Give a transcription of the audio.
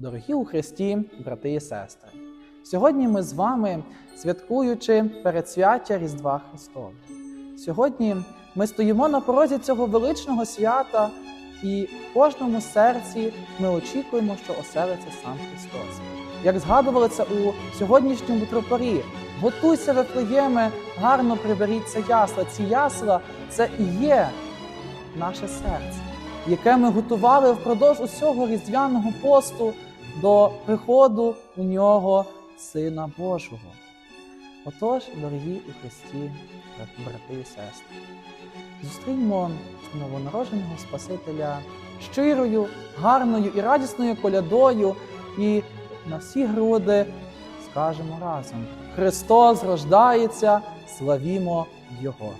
Дорогі у Христі, брати і сестри, сьогодні ми з вами, святкуючи передсвяття Різдва Христового. Сьогодні ми стоїмо на порозі цього величного свята, і в кожному серці ми очікуємо, що оселиться сам Христос. Як згадували у сьогоднішньому тропарі, готуйся Вифлеєме, гарно приберіться ясла. Ці ясла це і є наше серце, яке ми готували впродовж усього різдвяного посту до приходу у нього Сина Божого. Отож, дорогі у Христі, брати і сестри, зустріньмо новонародженого Спасителя щирою, гарною і радісною колядою, і на всі груди скажемо разом: Христос рождається, славімо Його!